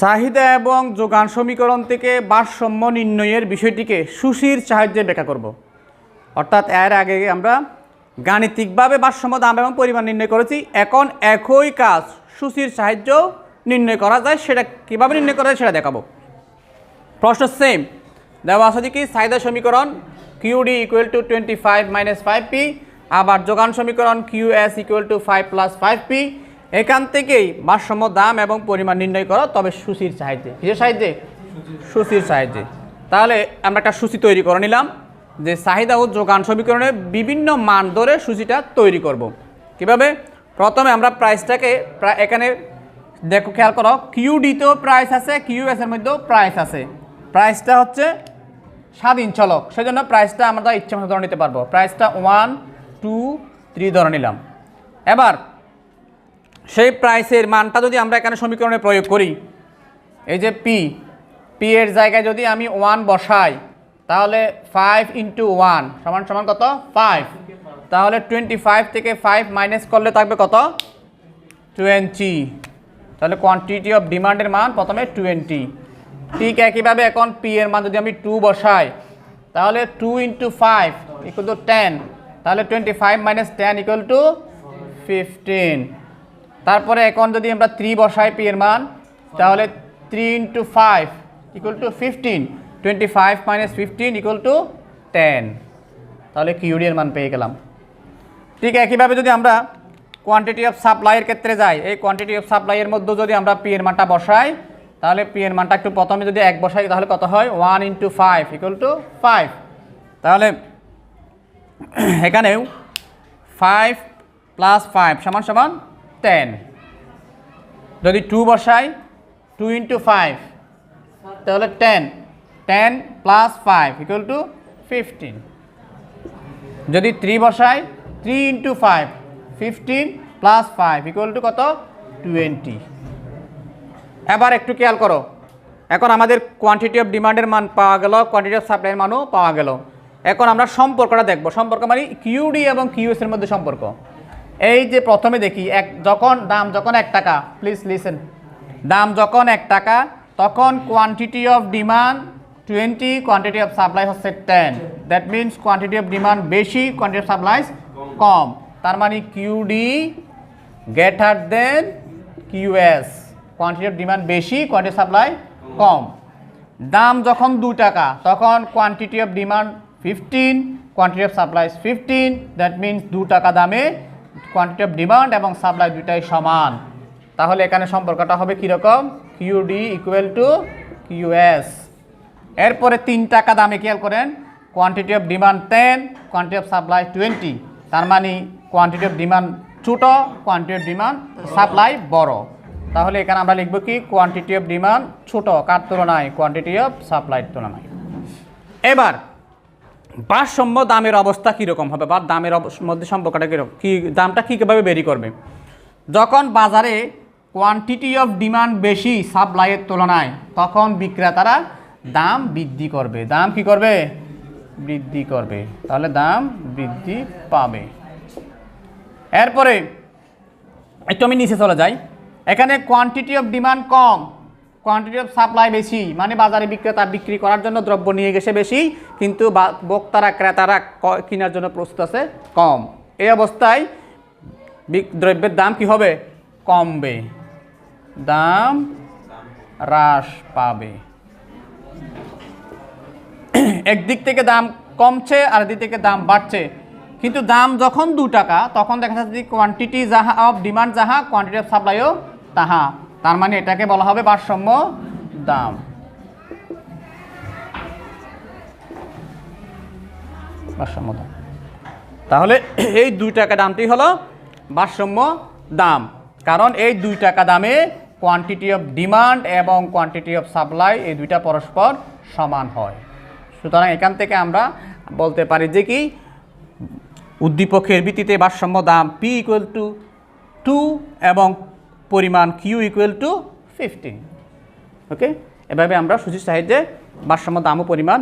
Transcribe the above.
চাহিদা এবং যোগান সমীকরণ থেকে ভারসাম্য নির্ণয়ের বিষয়টিকে সুশীর সাহায্যে ব্যাখ্যা করব। অর্থাৎ এর আগে আমরা গাণিতিকভাবে ভারসাম্য, দাম এবং পরিমাণ নির্ণয় করেছি। এখন একই কাজ, সুশীর সাহায্য নির্ণয় করা যায়, সেটা কীভাবে নির্ণয় করা যায় সেটা দেখাবো। প্রশ্ন সেম দেওয়া আছে কি? চাহিদা সমীকরণ QD equal to twenty five minus five P আবার যোগান সমীকরণ Q S equal to five plus five P এখান থেকেই ভারসাম্য, দাম এবং পরিমাণ নির্ণয় করো, তবে সুশির সাহায্যে। কিসের সাহায্যে? সুশির সাহায্যে। তাহলে আমরা একটা সূচি তৈরি করে নিলাম, যে চাহিদা ও যোগান সমীকরণে বিভিন্ন মান ধরে সূচিটা তৈরি করব। কীভাবে? প্রথমে আমরা প্রাইসটাকে প্রায় এখানে দেখো, খেয়াল করো কিউ ডিতেও প্রাইস আছে কিউ এস এর মধ্যেও প্রাইস আছে। প্রাইসটা হচ্ছে স্বাধীন চলক, সেজন্য প্রাইসটা আমরা ইচ্ছা মতো ধরে নিতে পারব। প্রাইসটা ওয়ান টু থ্রি ধরে নিলাম। এবার সেই প্রাইসের মানটা যদি আমরা এখানে সমীকরণে প্রয়োগ করি, এই যে পি পি এর জায়গায় যদি আমি ওয়ান বসাই, তাহলে ফাইভ ইন্টু ওয়ান সমান সমান কত? ফাইভ তাহলে টোয়েন্টি ফাইভ থেকে ফাইভ মাইনাস করলে থাকবে কত? টোয়েন্টি তাহলে কোয়ান্টিটি অফ ডিমান্ডের মান প্রথমে টোয়েন্টি ঠিক একইভাবে এখন পি এর মান যদি আমি টু বসাই, তাহলে two into five equal to ten তাহলে twenty five minus ten equal to fifteen তারপরে এখন যদি আমরা থ্রি বসাই পি এর মান, তাহলে three into five equal to fifteen twenty five minus fifteen equal to ten তাহলে কিউডি এর মান পেয়ে গেলাম। ঠিক একইভাবে যদি আমরা কোয়ান্টিটি অফ সাপ্লাইয়ের ক্ষেত্রে যাই, এই কোয়ান্টিটি অফ সাপ্লাইয়ের মধ্যে যদি আমরা পি এর মানটা বসাই, তাহলে পি এর মানটা একটু প্রথমে যদি এক বসাই, তাহলে কত হয়? One into five equal to five তাহলে এখানেও ফাইভ প্লাস ফাইভ সমান সমান টেন যদি টু বসাই টু ইন্টু ফাইভ তাহলে ten ten plus five equal to fifteen যদি থ্রি বসাই three into five fifteen plus five equal to কত? টোয়েন্টি এবার একটু খেয়াল করো। এখন আমাদের কোয়ান্টিটি অফ ডিমান্ডের মান পাওয়া গেল কোয়ান্টিটি অফ সাপ্লাইয়ের মানও পাওয়া গেল। এখন আমরা সম্পর্কটা দেখব। সম্পর্ক মানে কিউডি এবং কিউএস এর মধ্যে সম্পর্ক। এই যে প্রথমে দেখি, এক, যখন, দাম যখন এক টাকা প্লিজ লিসেন দাম যখন এক টাকা, তখন quantity of demand twenty quantity of supply হচ্ছে ten that means quantity of demand বেশি কোয়ান্টিটি অফ সাপ্লাইস কম। তার মানে QD greater than QS quantity of demand বেশি কোয়ান্টিটি সাপ্লাই কম। দাম যখন দু টাকা, তখন quantity of demand fifteen quantity of supply fifteen that means দু টাকা দামে কোয়ান্টিটি অফ ডিমান্ড এবং সাপ্লাই দুটাই সমান। তাহলে এখানে সম্পর্কটা হবে কীরকম? কিউডি ইকুয়াল টু কিউএস এরপরে তিন টাকা দামে খেয়াল করেন। Quantity of demand ten quantity of supply twenty তার মানে কোয়ান্টিটি অফ ডিমান্ড ছোটো কোয়ান্টিটি অফ ডিমান্ড সাপ্লাই বড়। তাহলে এখানে আমরা লিখব কি? কোয়ান্টিটি অফ ডিমান্ড ছোটো। কার তুলনায় কোয়ান্টিটি অফ সাপ্লাইয়ের তুলনায়। এবার ভারসাম্য দামের অবস্থা কীরকম হবে? বা দামের মধ্যে সম্পর্কটা কীরকম? কী, দামটা কীভাবে বেরি করবে? যখন বাজারে কোয়ান্টিটি অফ ডিমান্ড বেশি সাপ্লাইয়ের তুলনায়, তখন বিক্রেতারা দাম বৃদ্ধি করবে। দাম কি করবে? বৃদ্ধি করবে। তাহলে দাম বৃদ্ধি পাবে। এরপরে, একটু আমি নিচে চলে যাই। এখানে কোয়ান্টিটি অফ ডিমান্ড কম। কোয়ান্টিটি অফ সাপ্লাই বেশি মানে বাজারে বিক্রেতা বিক্রি করার জন্য দ্রব্য নিয়ে গেছে বেশি, কিন্তু বা- ভোক্তারা ক্রেতারা কেনার জন্য প্রস্তুত আছে কম। এই অবস্থায় দ্রব্যের দাম কি হবে? কমবে। দাম হ্রাস পাবে। একদিক থেকে দাম কমছে আর দিক থেকে দাম বাড়ছে। কিন্তু দাম যখন দু টাকা, তখন দেখা যাচ্ছে কোয়ান্টিটি যাহা অফ ডিমান্ড যাহা কোয়ান্টিটি অফ সাপ্লাইও তাহা। তার মানে এটাকে বলা হবে ভারসাম্য দাম। ভারসাম্য দাম। তাহলে এই দুই টাকা দামটি হলো ভারসাম্য দাম। কারণ এই দুই টাকা দামে কোয়ান্টিটি অফ ডিমান্ড এবং কোয়ান্টিটি অফ সাপ্লাই এই দুইটা পরস্পর সমান হয়। সুতরাং এখান থেকে আমরা বলতে পারি যে কি, উদ্দীপকের ভিত্তিতে ভারসাম্য দাম পি ইকুয়াল টু টু এবং পরিমাণ Q equal to fifteen okay এভাবে আমরা সূচির সাহায্যে ভারসাম্য দাম ও পরিমাণ